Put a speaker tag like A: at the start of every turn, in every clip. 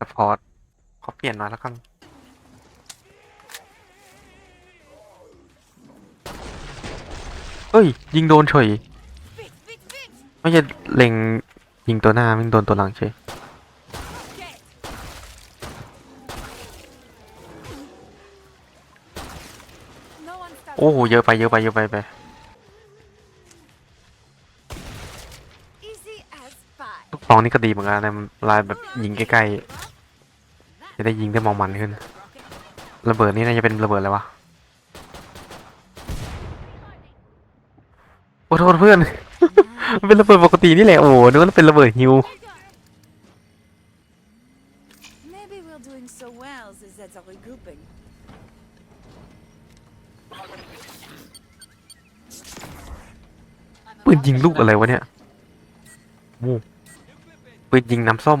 A: สปอร์ตขอเปลี่ยนหน่อยแล้วกันเฮ้ย ยิงโดนเฉย
B: Fix, fix, fix.
A: ไม่ใช่เล็งยิงตัวหน้าไม่งโดนตัวหลังเฉย
B: Okay. No one stops.
A: โอ้โห เยอะไปเยอะไปเยอะไปไป
B: Easy as pie.
A: ลูกปองนี่ก็ดีเหมือนกันนะมันลายแบบยิงใกล้ๆ จะได้ยิงได้มองมันขึ้น ระเบิดนี่น่าจะเป็นระเบิดอะไรวะโอ้โทษเพื่อน มันเป็นระเบิดปกตินี่แหละ โอ้โหนึกว่าเป็นระเบิดฮิว
B: Maybe we're doing so well that that's a regrouping.
A: ปืนยิงลูกอะไรวะเนี่ยโอ้ปืนยิงน้ำส้ม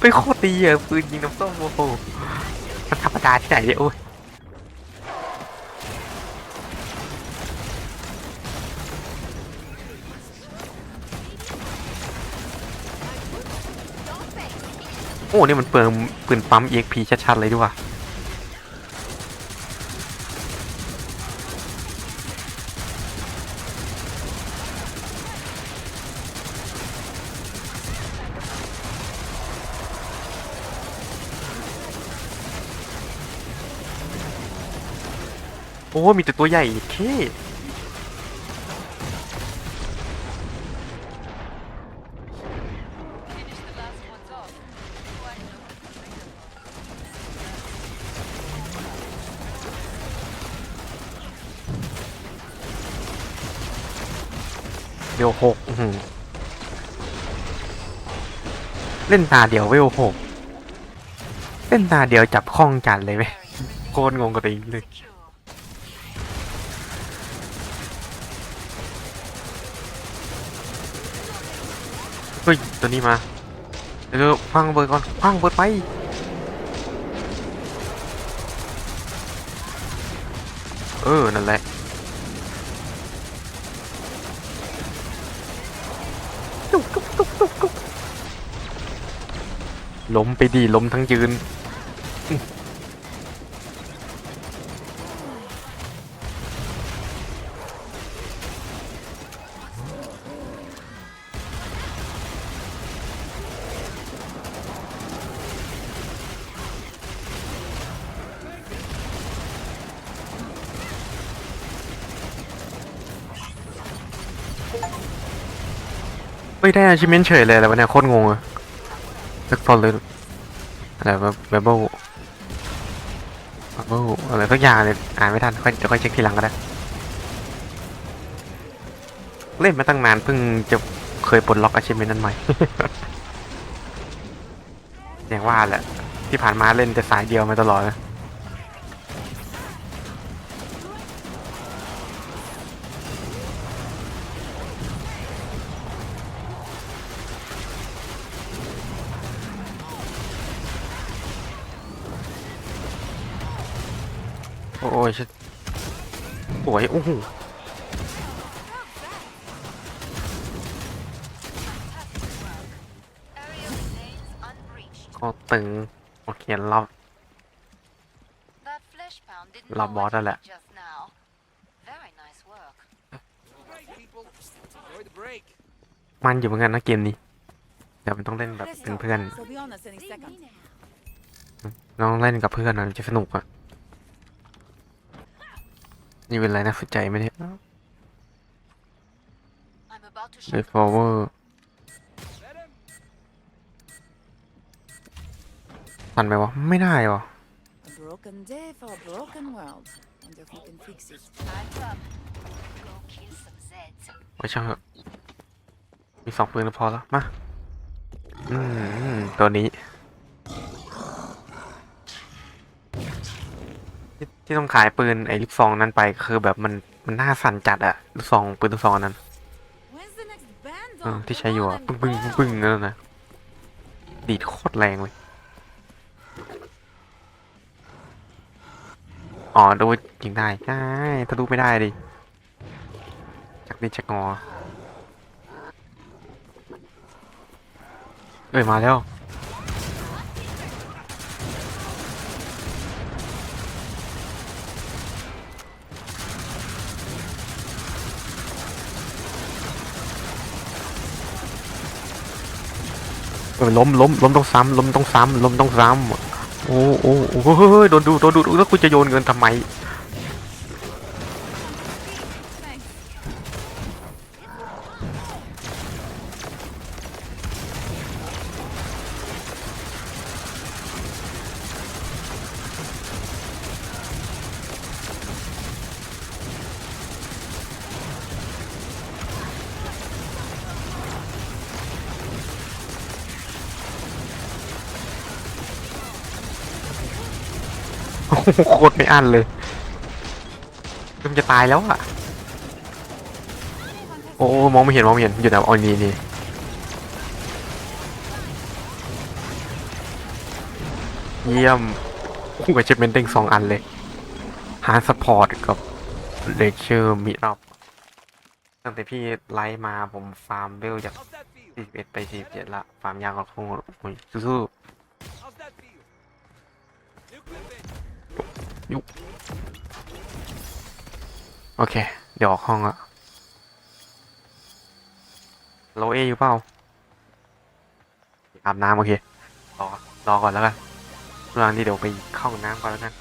A: ไปโคตรดีอะปืนยิงน้ำส้มโอ้โหมันธรรมดาที่ไหนเนี่ยโอ้ยโอ้ นี่มันเปลืองปืนปั๊ม EXP ชัดๆ เลยดีกว่า โอ้มีแต่ตัวใหญ่เท่เวลหกอื้อหือเล่นตาเดียวเวลหกเล่นตาเดียวจับคล้องจัดเลยไหมโคตรงงกับตัวเองเลย เฮ้ย ตัวนี้มา เดี๋ยวฟังเบิร์ดก่อนฟังเบิร์ดไป เออ นั่นแหละ ล้มไปดีล้มทั้งยืน ไม่ได้ achievement เฉยเลยอะไรวะเนี่ยโคตรงงอะสักตอนเลยอะไรวะ Babel Babel อะไรสักอย่างเนี่ยอ่านไม่ทันค่อยเดี๋ยวค่อยเช็คทีหลังก็ได้เล่นมาตั้งนานเพิ่งจะเคยปลดล็อก achievement นั้นใหม่ อย่างว่าแหละ ที่ผ่านมาเล่นแต่สายเดียวมาตลอดนะ โอ้ยชิสวยโอ้โห
C: Area remains unbreached.
A: ก็ตึงโอเครอบ
C: That flesh pound didn't
A: Love
C: know what
A: water
C: he
A: lẹ.
C: did just now. Very nice work.
D: Break, people. Enjoy the break.
A: มันอยู่เหมือนกันนะเกมนี้เดี๋ยวมันต้องเล่นแบบ
B: Let's
A: เป็น
B: go.
A: เพื่อน
B: So be on us any second.
A: ต้องเล่นกับเพื่อนหน่อยจะสนุกอะ นี่เป็นอะไรนะสนใจไหมเนี่ย
C: I'm about to
A: เด
C: shut
A: ฟอเวอร์
D: Let him.
A: ทันไหมวะ ไม่ได้วะ
B: A broken day for a broken world. Wonder if we can fix it.
C: Time's up. Go kill some Zeds.
A: ไว้ช่างเถอะมีสองปืนก็พอแล้ว มา อืม ตัวนี้ ที่ที่ต้องขายปืนไอ้ลูกซองนั้นไปคือแบบมันมันน่าสั่นจัดอะลูกซองปืนลูกซองอันนั้น
B: When's the next band
A: เออ
B: on?
A: ที่ใช้อยู่
B: Come
A: อะ
B: on
A: ปึ้ง
B: and
A: ปึ้งปึ้งปึ้ง
B: go.
A: นั่นนะดีดโคตรแรงเลยอ๋อดูยิงได้ใช่ถ้าดูไม่ได้ดิจักดิจักงอเอ้ยมาแล้ว ล้มล้มล้มต้องซ้ำล้มต้องซ้ำล้มต้องซ้ำโอ้โอ้โอ้เฮ้ยโดนดูโดนดูแล้วกูจะโยนเงินทำไม โคตรไม่อั้นเลยมันจะตายแล้วอะ โอ้มองไม่เห็นมองไม่เห็นอยู่แต่เอานี่นี่เยี่ยมคู่กับเชฟเมนเด้งสองอันเลยฮาร์ดสปอร์ตกับเลคเชอร์มิรับตั้งแต่พี่ไลฟ์มาผมฟาร์มเบลจาก 41 ไป 47 ละ ฟาร์มยากกว่าคงโอ้ ยุบโอเค เดี๋ยวออกห้องละโลเออยู่เปล่าอาบน้ำโอเค รอ รอก่อนแล้วกันระหว่างนี้เดี๋ยวไปเข้าห้องน้ำก่อนแล้วกัน